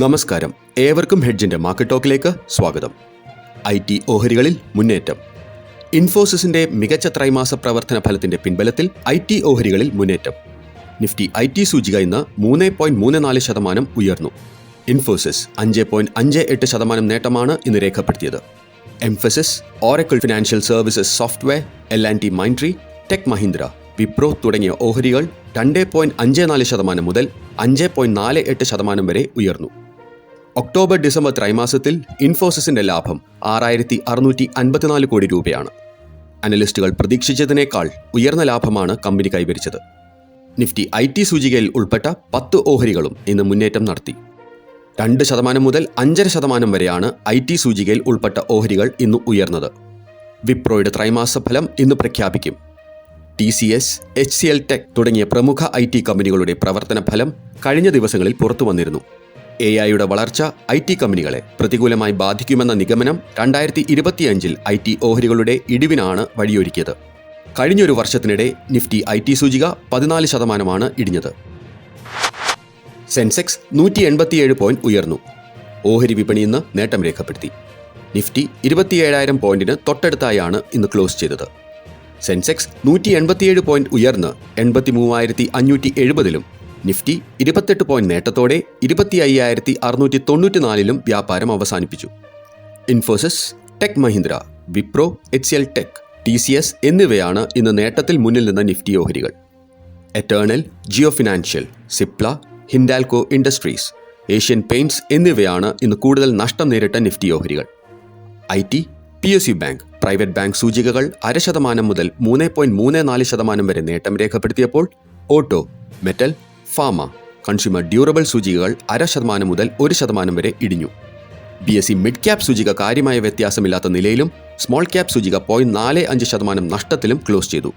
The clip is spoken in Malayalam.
നമസ്കാരം. ഏവർക്കും ഹെഡ്ജിന്റെ മാർക്കറ്റ് ടോക്കിലേക്ക് സ്വാഗതം. ഐ ടി ഓഹരികളിൽ മുന്നേറ്റം. ഇൻഫോസിസിന്റെ മികച്ച ത്രൈമാസ പ്രവർത്തന ഫലത്തിന്റെ പിൻബലത്തിൽ ഐ ടി ഓഹരികളിൽ മുന്നേറ്റം. നിഫ്റ്റി ഐ ടി സൂചിക ഇന്ന് മൂന്ന് പോയിന്റ് മൂന്ന് നാല് ശതമാനം ഉയർന്നു. ഇൻഫോസിസ് അഞ്ച് പോയിന്റ് അഞ്ച് എട്ട് ശതമാനം നേട്ടമാണ് ഇന്ന് രേഖപ്പെടുത്തിയത്. Mphasis Oracle financial services software L and T Mindtree tech Mahindra Wipro തുടങ്ങിയ ഓഹരികൾ രണ്ട് പോയിന്റ് അഞ്ച് നാല് ശതമാനം മുതൽ അഞ്ച് പോയിന്റ് നാല് എട്ട് ശതമാനം വരെ ഉയർന്നു. ഒക്ടോബർ ഡിസംബർ ത്രൈമാസത്തിൽ ഇൻഫോസിസിന്റെ ലാഭം ആറായിരത്തി അറുന്നൂറ്റി അൻപത്തിനാല് കോടി രൂപയാണ്. അനലിസ്റ്റുകൾ പ്രതീക്ഷിച്ചതിനേക്കാൾ ഉയർന്ന ലാഭമാണ് കമ്പനി കൈവരിച്ചത്. നിഫ്റ്റി ഐ ടി സൂചികയിൽ ഉൾപ്പെട്ട പത്ത് ഓഹരികളും ഇന്ന് മുന്നേറ്റം നടത്തി. രണ്ട് ശതമാനം മുതൽ അഞ്ചര ശതമാനം വരെയാണ് ഐ ടി സൂചികയിൽ ഉൾപ്പെട്ട ഓഹരികൾ ഇന്ന് ഉയർന്നത്. വിപ്രോയുടെ ത്രൈമാസ ഫലം ഇന്ന് പ്രഖ്യാപിക്കും. T C S H C L tech തുടങ്ങിയ പ്രമുഖ ഐ ടി കമ്പനികളുടെ പ്രവർത്തന ഫലം കഴിഞ്ഞ ദിവസങ്ങളിൽ പുറത്തു വന്നിരുന്നു എ ഐയുടെ വളർച്ച ഐ ടി കമ്പനികളെ പ്രതികൂലമായി ബാധിക്കുമെന്ന നിഗമനം രണ്ടായിരത്തി ഇരുപത്തിയഞ്ചിൽ ഐ ടി ഓഹരികളുടെ ഇടിവിനാണ് വഴിയൊരുക്കിയത്. കഴിഞ്ഞൊരു വർഷത്തിനിടെ നിഫ്റ്റി ഐ ടി സൂചിക പതിനാല് ശതമാനമാണ് ഇടിഞ്ഞത്. സെൻസെക്സ് നൂറ്റി എൺപത്തിയേഴ് പോയിന്റ് ഉയർന്നു. ഓഹരി വിപണി ഇന്ന് നേട്ടം രേഖപ്പെടുത്തി. നിഫ്റ്റി ഇരുപത്തിയേഴായിരം പോയിന്റിന് തൊട്ടടുത്തായാണ് ഇന്ന് ക്ലോസ് ചെയ്തത്. സെൻസെക്സ് നൂറ്റി എൺപത്തിയേഴ് പോയിന്റ് ഉയർന്ന് എൺപത്തി മൂവായിരത്തി അഞ്ഞൂറ്റി എഴുപതിലും നിഫ്റ്റി ഇരുപത്തെട്ട് പോയിന്റ് നേട്ടത്തോടെ ഇരുപത്തി അയ്യായിരത്തി അറുന്നൂറ്റി തൊണ്ണൂറ്റിനാലിലും വ്യാപാരം അവസാനിപ്പിച്ചു. Infosys tech Mahindra Wipro H L tech T C S എന്നിവയാണ് ഇന്ന് നേട്ടത്തിൽ മുന്നിൽ നിന്ന നിഫ്റ്റി ഓഹരികൾ. Eternal Jio financial Cipla Hindalco industries Asian paints എന്നിവയാണ് ഇന്ന് കൂടുതൽ നഷ്ടം നേരിട്ട നിഫ്റ്റി ഓഹരികൾ. I T P S U bank private bank സൂചികകൾ അര ശതമാനം മുതൽ മൂന്ന് പോയിന്റ് മൂന്ന് നാല് ശതമാനം വരെ നേട്ടം രേഖപ്പെടുത്തിയപ്പോൾ auto metal pharma consumer durable സൂചികകൾ അര ശതമാനം മുതൽ ഒരു ശതമാനം വരെ ഇടിഞ്ഞു. B S C mid cap സൂചിക കാര്യമായ വ്യത്യാസമില്ലാത്ത നിലയിലും സ്മോൾ ക്യാപ് സൂചിക പോയിന്റ് നാല് അഞ്ച് ശതമാനം നഷ്ടത്തിലും ക്ലോസ് ചെയ്തു.